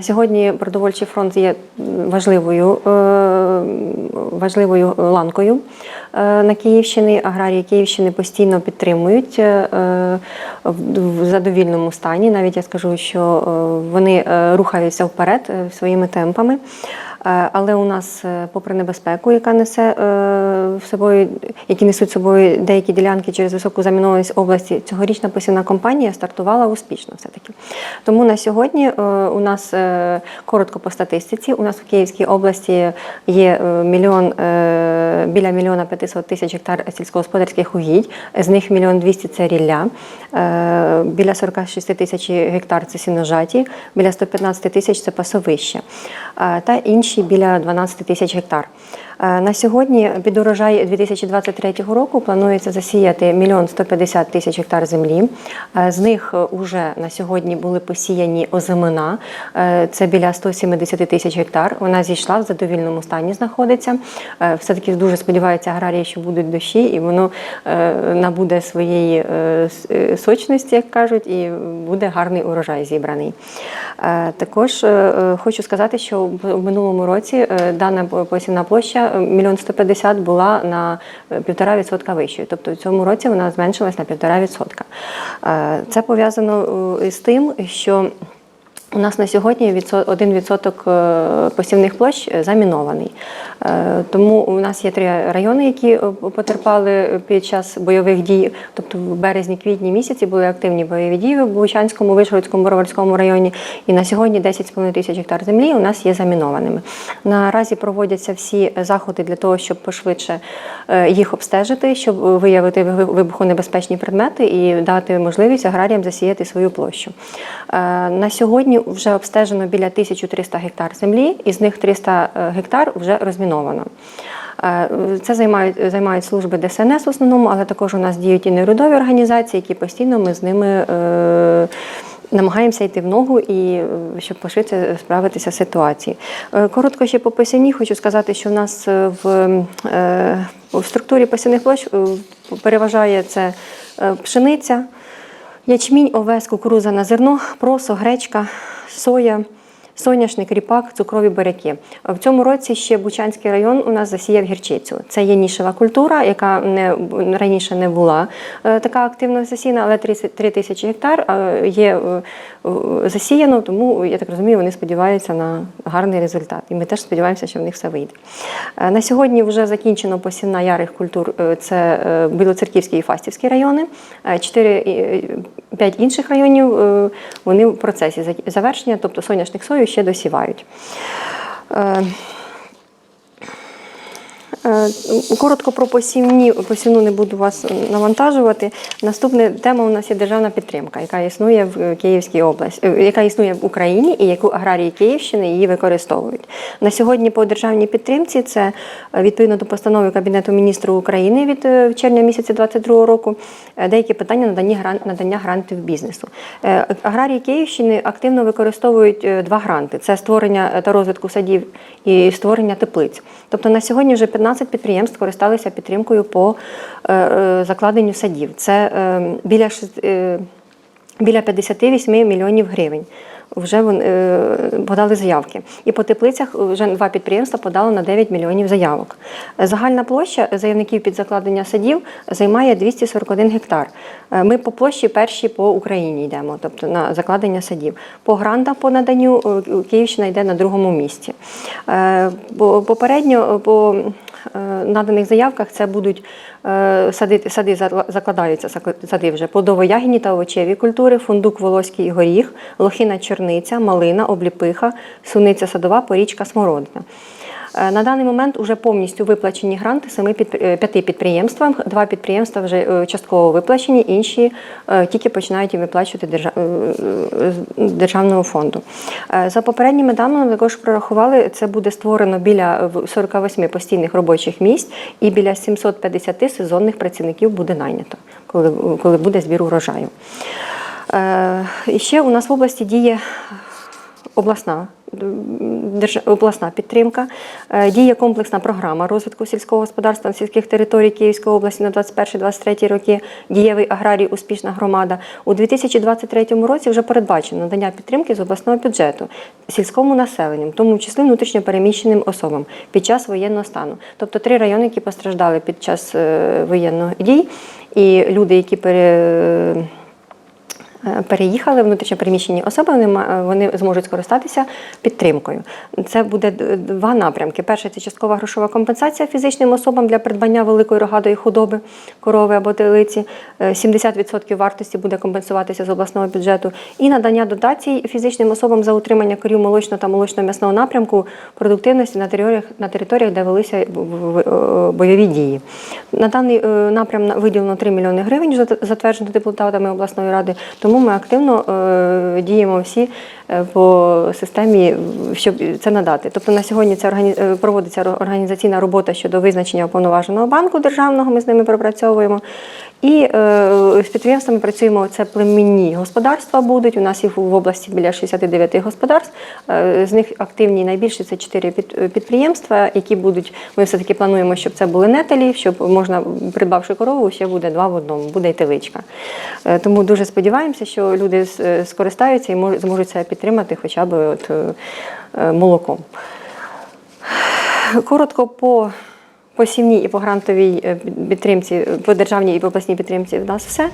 Сьогодні продовольчий фронт є важливою, е, важливою ланкою е, на Київщині. Аграрії Київщини постійно підтримують е, в задовільному стані. Навіть я скажу, що вони рухаються вперед своїми темпами. Е, Але у нас, е, попри небезпеку, яка несе е, в собою, які несуть собою деякі ділянки через високу замінованість області, цьогорічна посівна кампанія стартувала успішно все-таки. Тому на сьогодні у нас коротко по статистиці. У нас в Київській області є мільйон біля мільйона 500 тисяч гектар сільськогосподарських угідь. З них мільйон 200 – це рілля, біля 46 тисяч гектар це сіножаті, біля 115 тисяч це пасовище, та інші біля 12 тисяч гектар. Е, На сьогодні під урожай 2023 року планується засіяти мільйон 150 тисяч гектар землі. Е, З них вже на сьогодні були посіяні озимина, е, це біля 170 тисяч гектар. Вона зійшла в задовільному стані, знаходиться. Е, Все-таки дуже сподіваються аграрії, що будуть дощі, і воно е, набуде своєї е, е, сочності, як кажуть, і буде гарний урожай зібраний. Е, Також е, е, хочу сказати, що в минулому році е, дана посівна площа е, мільйон 150 була на е, півтора відсотка вищою. Тобто в цьому році вона зменшилась на півтора відсотка. Е, Це пов'язано е, з тим, що у нас на сьогодні один відсоток е, посівних площ е, замінований. Е, Тому у нас є три райони, які потерпали під час бойових дій. Тобто в березні-квітні місяці були активні бойові дії в Бучанському, Вишгородському, Бороварському районі. І на сьогодні 10,5 тисяч гектар землі у нас є замінованими. Наразі проводяться всі заходи для того, щоб пошвидше їх обстежити, щоб виявити вибухонебезпечні предмети і дати можливість аграріям засіяти свою площу. На сьогодні вже обстежено біля 1300 гектар землі, із них 300 гектар вже розміновано. Е, Це займають, займають служби ДСНС в основному, але також у нас діють і неурядові організації, які постійно ми з ними е, намагаємося йти в ногу і е, щоб пошвидше справитися з ситуацією. Е, Коротко ще по посівні хочу сказати, що в нас е, в, е, в структурі посівних площ е, переважає це е, пшениця. Ячмінь, овес, кукуруза на зерно, просо, гречка, соя, соняшник, ріпак, цукрові буряки. В цьому році ще Бучанський район у нас засіяв гірчицю. Це є нішева культура, яка не, раніше не була е, така активно засіяна, але 30 3 тисячі гектар е, є е, засіяно, тому, я так розумію, вони сподіваються на гарний результат. І ми теж сподіваємося, що в них все вийде. На сьогодні вже закінчено посівна ярих культур. Це Білоцерківський і Фастівський райони. Е, Чотири е, п'ять інших районів вони в процесі завершення, тобто соняшник сою ще досівають. Е, Коротко про посівні, посівну не буду вас навантажувати. Наступна тема у нас є державна підтримка, яка існує в Київській області, е, яка існує в Україні і яку аграрії Київщини її використовують. На сьогодні по державній підтримці це е, відповідно до постанови Кабінету міністрів України від червня місяця 2022 року. Деякі питання надання надання грантів бізнесу. Аграрії Київщини активно використовують два гранти: це створення та розвитку садів і створення теплиць. Тобто на сьогодні вже 15 підприємств користалися підтримкою по е, е, закладенню садів. Це е, біля шест- е, біля 58 мільйонів гривень. Вже вони е, подали заявки. І по теплицях вже два підприємства подали на 9 мільйонів заявок. Загальна площа заявників під закладення садів займає 241 гектар. Е, Ми по площі перші по Україні йдемо, тобто на закладення садів. По грантах по наданню е, Київщина йде на другому місці. Е, Попередньо по е, наданих заявках це будуть е, сади, сади закладаються сади вже плодово-ягідні та овочеві культури, фундук, волоський і горіх, лохина, чорниця, малина, обліпиха, суниця садова, порічка, смородина. Е, На даний момент вже повністю виплачені гранти семи е, п'яти підприємствам. Два підприємства вже е, частково виплачені, інші тільки починають виплачувати державного фонду. За попередніми даними також прорахували, це буде створено біля в- 48 постійних робочих місць і біля 750 сезонних працівників буде найнято, коли, буде збір урожаю. І ще у нас в області діє обласна обласна підтримка, е, діє комплексна програма розвитку сільського господарства на сільських територій Київської області на 21-23 роки. Дієвий аграрій Успішна громада. У 2023 році вже передбачено надання підтримки з обласного бюджету сільському населенню, тому числі внутрішньопереміщеним особам під час воєнного стану. Тобто три райони, які постраждали під час е, воєнних дій, і люди, які пере переїхали внутрішньопереміщені особи, вони, вони зможуть скористатися підтримкою. Це буде два напрямки. Перший це часткова грошова компенсація фізичним особам для придбання великої рогатої худоби, корови або телиці. Е, 70% вартості буде компенсуватися з обласного бюджету. І надання дотацій фізичним особам за утримання корів молочного та молочно-м'ясного напрямку продуктивності на територіях, на територіях де велися бойові дії. На даний е, напрям виділено 3 мільйони гривень, зат- затверджено депутатами обласної ради. Тому ми активно е, діємо всі е, по системі, щоб це надати. Тобто на сьогодні це органі... е, проводиться організаційна робота щодо визначення уповноваженого банку державного. Ми з ними пропрацьовуємо. І е, з підприємствами працюємо. Це племінні господарства будуть. У нас їх в області біля 69 господарств. Е, з них активні найбільше це 4 підприємства, які будуть. Ми все таки плануємо, щоб це були нетелі, щоб можна, придбавши корову, ще буде два в одному, буде й теличка. Е, Тому дуже сподіваємося, що люди е, скористаються і зможуть себе підтримати хоча б от, е, е, молоком. Коротко по посівній і по грантовій підтримці, по державній і по обласній підтримці в нас все.